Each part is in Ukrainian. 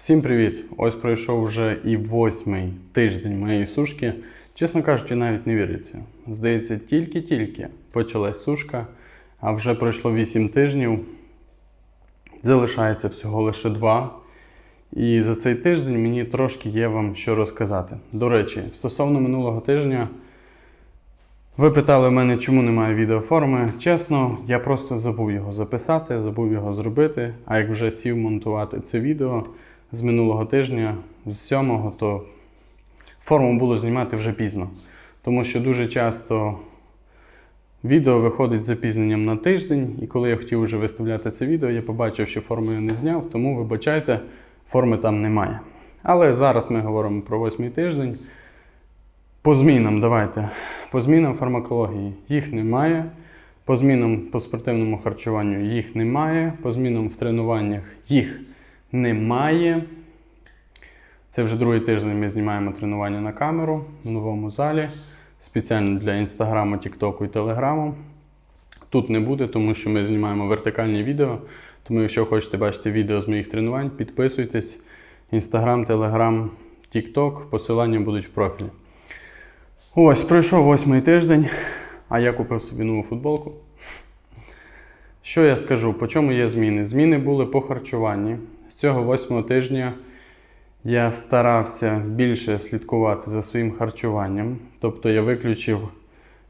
Всім привіт! Ось пройшов вже і восьмий тиждень моєї сушки. Чесно кажучи, навіть не віриться. Здається, тільки-тільки почалась сушка, а вже пройшло 8 тижнів. Залишається всього лише два. І за цей тиждень мені трошки є вам що розказати. До речі, стосовно минулого тижня, ви питали мене, чому немає відеоформи. Чесно, я просто забув його записати, забув його зробити. А як вже сів монтувати це відео з минулого тижня, з сьомого, то форму було знімати вже пізно. Тому що дуже часто відео виходить з запізненням на тиждень, і коли я хотів вже виставляти це відео, я побачив, що форму я не зняв, тому вибачайте, форми там немає. Але зараз ми говоримо про восьмий тиждень. По змінам, давайте. По змінам фармакології їх немає. По змінам по спортивному харчуванню їх немає. По змінам в тренуваннях їх немає. Це вже другий тиждень ми знімаємо тренування на камеру в новому залі. Спеціально для інстаграму, тіктоку і телеграму. Тут не буде, тому що ми знімаємо вертикальні відео. Тому, якщо хочете бачити відео з моїх тренувань, підписуйтесь. Інстаграм, телеграм, тікток, посилання будуть в профілі. Ось, пройшов восьмий тиждень, а я купив собі нову футболку. Що я скажу? По чому є зміни? Зміни були по харчуванні. Цього восьмого тижня я старався більше слідкувати за своїм харчуванням. Тобто я виключив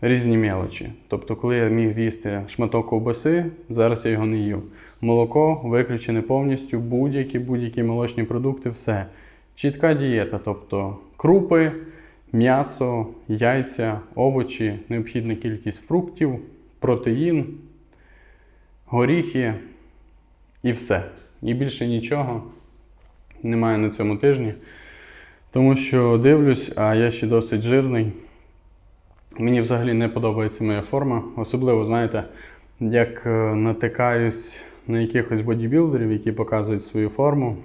різні мелочі. Тобто, коли я міг з'їсти шматок ковбаси, зараз я його не їв. Молоко виключене повністю, будь-які будь-які молочні продукти, все. Чітка дієта, тобто крупи, м'ясо, яйця, овочі, необхідна кількість фруктів, протеїн, горіхи і все. І більше нічого немає на цьому тижні. Тому що дивлюсь, а я ще досить жирний. Мені взагалі не подобається моя форма. Особливо, знаєте, як е, натикаюсь на якихось бодібілдерів, які показують свою форму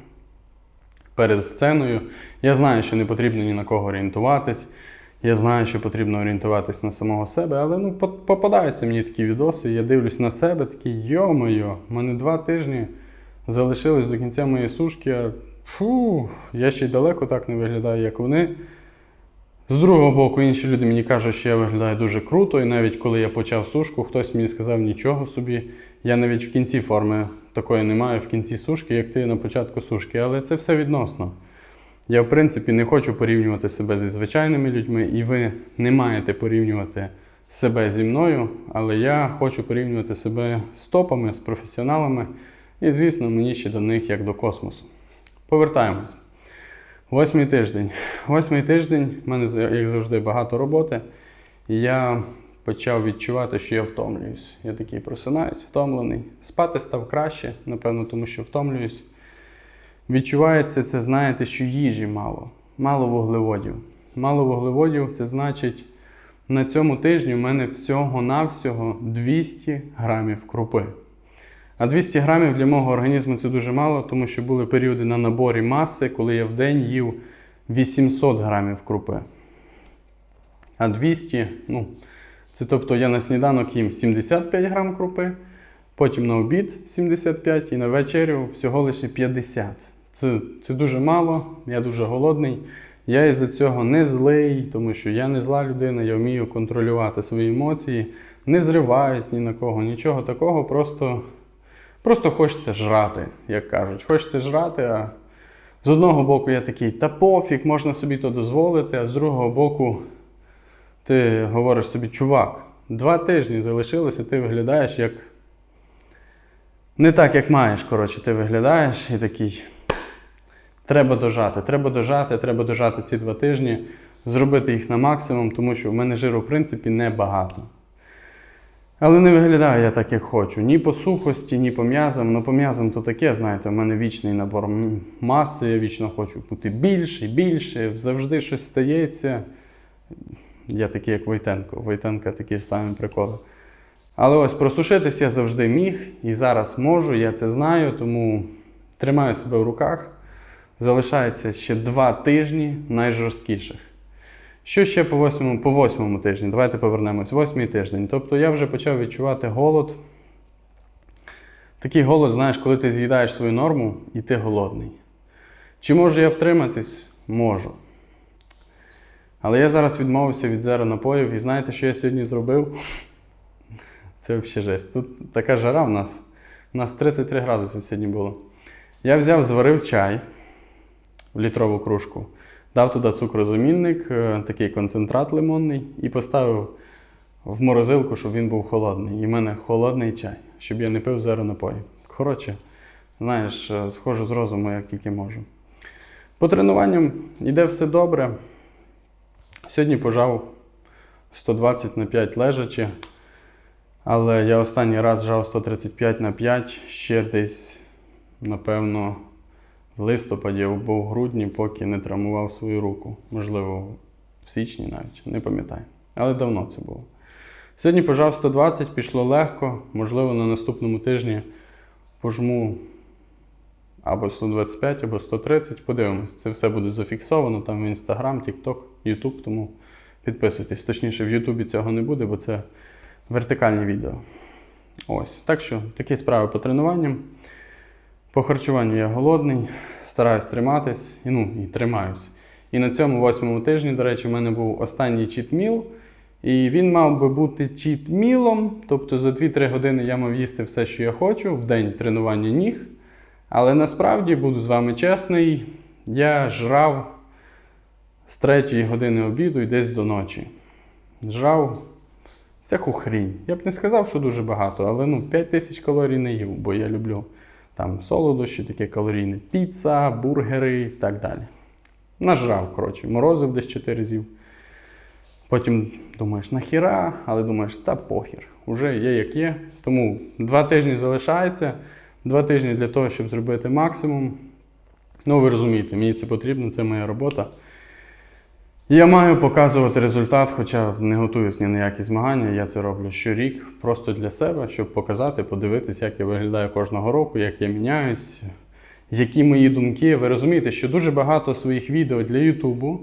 перед сценою. Я знаю, що не потрібно ні на кого орієнтуватись. Я знаю, що потрібно орієнтуватись на самого себе, але ну, попадаються мені такі відоси. Я дивлюсь на себе, такий йо-моє, в мене два тижні залишилось до кінця моєї сушки. Фу, я ще й далеко так не виглядаю, як вони. З другого боку, інші люди мені кажуть, що я виглядаю дуже круто, і навіть коли я почав сушку, хтось мені сказав нічого собі. Я навіть в кінці форми такої не маю, в кінці сушки, як ти на початку сушки, але це все відносно. Я, в принципі, не хочу порівнювати себе зі звичайними людьми, і ви не маєте порівнювати себе зі мною, але я хочу порівнювати себе з топами, з професіоналами, і, звісно, мені ще до них як до космосу. Повертаємось. Восьмий тиждень. Восьмий тиждень, в мене, як завжди, багато роботи. Я почав відчувати, що я втомлююсь. Я такий просинаюсь, втомлений. Спати став краще, напевно, тому що втомлююсь. Відчувається це, знаєте, що їжі мало. Мало вуглеводів. Мало вуглеводів це значить, на цьому тижні в мене всього-навсього 200 грамів крупи. А 200 грамів для мого організму це дуже мало, тому що були періоди на наборі маси, коли я в день їв 800 грамів крупи. А 200, ну, це тобто я на сніданок їм 75 грам крупи, потім на обід 75 і на вечерю всього лише 50. Це, це дуже мало, я дуже голодний. Я із-за цього не злий, тому що я не зла людина, я вмію контролювати свої емоції, не зриваюсь ні на кого, нічого такого, просто, просто хочеться жрати, як кажуть. Хочеться жрати, а з одного боку я такий, та пофіг, можна собі то дозволити, а з другого боку ти говориш собі, чувак, два тижні залишилося, ти виглядаєш як. Не так, як маєш, коротше, ти виглядаєш і такий. Треба дожати, треба дожати, треба дожати ці два тижні, зробити їх на максимум, тому що в мене жиру, в принципі, небагато. Але не виглядаю я так, як хочу. Ні по сухості, ні по м'язам. Ну, по м'язам то таке, знаєте, в мене вічний набор маси, я вічно хочу бути більше, більше, завжди щось стається. Я такий, як Войтенко. Войтенка такі ж самі приколи. Але ось просушитись я завжди міг і зараз можу, я це знаю, тому тримаю себе в руках. Залишається ще два тижні найжорсткіших. Що ще по восьмому, по восьмому тижні? Давайте повернемось. Восьмий тиждень. Тобто я вже почав відчувати голод. Такий голод, знаєш, коли ти з'їдаєш свою норму і ти голодний. Чи можу я втриматись? Можу. Але я зараз відмовився від зеро напоїв, і знаєте, що я сьогодні зробив? Це взагалі жесть. Тут така жара в нас. У нас 33 градуси сьогодні було. Я взяв, зварив чай в літрову кружку, дав туди цукрозамінник, е, такий концентрат лимонний, і поставив в морозилку, щоб він був холодний. І в мене холодний чай, щоб я не пив зеро напої. Коротше, знаєш, е, схожу з розуму, як тільки можу. По тренуванням йде все добре. Сьогодні пожав 120 на 5 лежачи. Але я останній раз жав 135 на 5 ще десь, напевно, в листопаді або в грудні, поки не травмував свою руку. Можливо, в січні навіть, не пам'ятаю. Але давно це було. Сьогодні пожав 120, пішло легко. Можливо, на наступному тижні пожму або 125, або 130. Подивимось. Це все буде зафіксовано там в Instagram, TikTok, YouTube, тому підписуйтесь. Точніше, в Ютубі цього не буде, бо це вертикальні відео. Ось. Так що такі справи по тренуванням. По харчуванню я голодний, стараюсь триматись, і, ну, і тримаюсь. І на цьому восьмому тижні, до речі, в мене був останній чітміл. І він мав би бути чітмілом, тобто за 2-3 години я мав їсти все, що я хочу, в день тренування ніг. Але насправді, буду з вами чесний, я жрав з 3 години обіду і десь до ночі. Жрав всяку хрінь. Я б не сказав, що дуже багато, але ну, 5 тисяч калорій не їв, бо я люблю там солодощі, таке калорійне, піца, бургери і так далі. Нажрав, коротше, морозив десь 4 з'їв. Потім думаєш, нахіра, але думаєш, та похір, уже є як є. Тому два тижні залишається, два тижні для того, щоб зробити максимум. Ну, ви розумієте, мені це потрібно, це моя робота. Я маю показувати результат, хоча не готуюсь ні на які змагання. Я це роблю щорік просто для себе, щоб показати, подивитись, як я виглядаю кожного року, як я міняюсь, які мої думки. Ви розумієте, що дуже багато своїх відео для Ютубу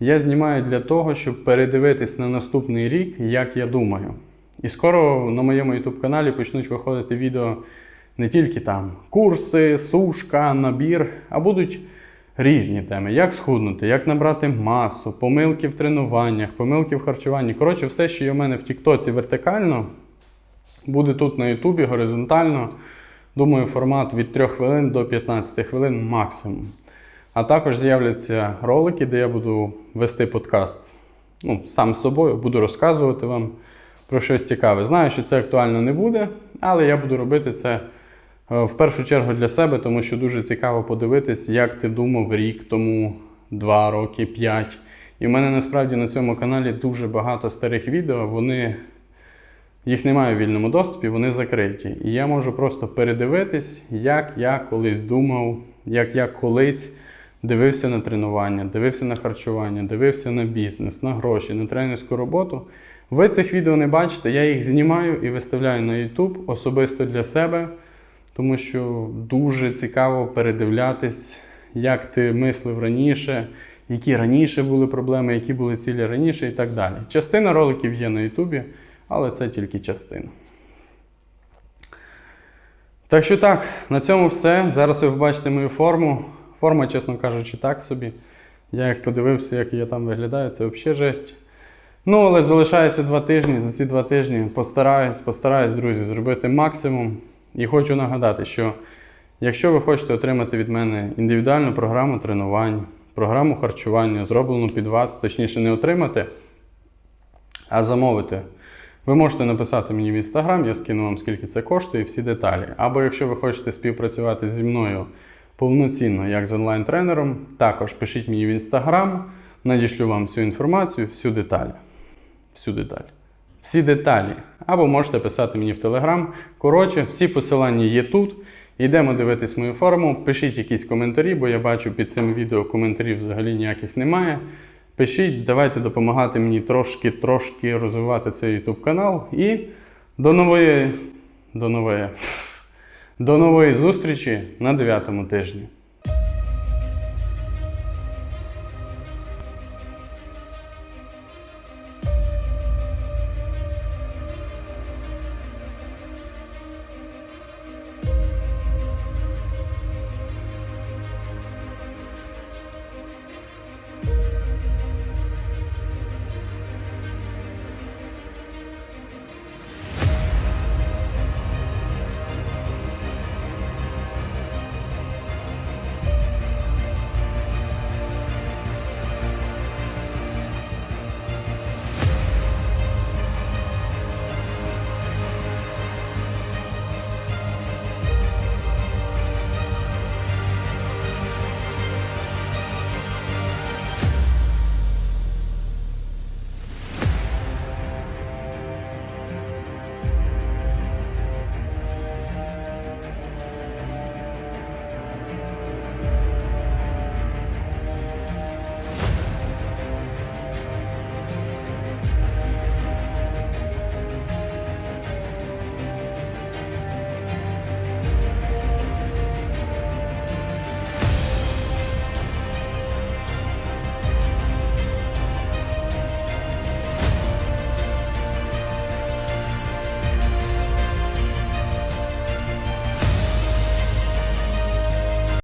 я знімаю для того, щоб передивитись на наступний рік, як я думаю. І скоро на моєму YouTube каналі почнуть виходити відео не тільки там курси, сушка, набір, а будуть різні теми. Як схуднути, як набрати масу, помилки в тренуваннях, помилки в харчуванні. Коротше, все, що є в мене в Тіктоці вертикально, буде тут на Ютубі горизонтально. Думаю, формат від 3 хвилин до 15 хвилин максимум. А також з'являться ролики, де я буду вести подкаст ну, сам з собою, буду розказувати вам про щось цікаве. Знаю, що це актуально не буде, але я буду робити це в першу чергу для себе, тому що дуже цікаво подивитись, як ти думав рік тому, два роки, п'ять. І в мене насправді на цьому каналі дуже багато старих відео. Вони їх немає в вільному доступі, вони закриті. І я можу просто передивитись, як я колись думав, як я колись дивився на тренування, дивився на харчування, дивився на бізнес, на гроші, на тренерську роботу. Ви цих відео не бачите, я їх знімаю і виставляю на YouTube особисто для себе, тому що дуже цікаво передивлятись, як ти мислив раніше, які раніше були проблеми, які були цілі раніше і так далі. Частина роликів є на YouTube, але це тільки частина. Так що так, на цьому все. Зараз ви побачите мою форму. Форма, чесно кажучи, так собі. Я як подивився, як я там виглядаю, це взагалі жесть. Ну, але залишається два тижні. За ці два тижні постараюсь, постараюсь, друзі, зробити максимум. І хочу нагадати, що якщо ви хочете отримати від мене індивідуальну програму тренувань, програму харчування, зроблену під вас, точніше, не отримати, а замовити. Ви можете написати мені в інстаграм, я скину вам скільки це коштує, всі деталі. Або якщо ви хочете співпрацювати зі мною повноцінно, як з онлайн-тренером, також пишіть мені в інстаграм, надішлю вам всю інформацію, всю деталь. Всю деталь. Всі деталі. Або можете писати мені в телеграм. Коротше, всі посилання є тут. Йдемо дивитись мою форму. Пишіть якісь коментарі, бо я бачу під цим відео коментарів взагалі ніяких немає. Пишіть, давайте допомагати мені трошки-трошки розвивати цей YouTube канал. І до нової, до нової, до нової зустрічі на 9 тижні.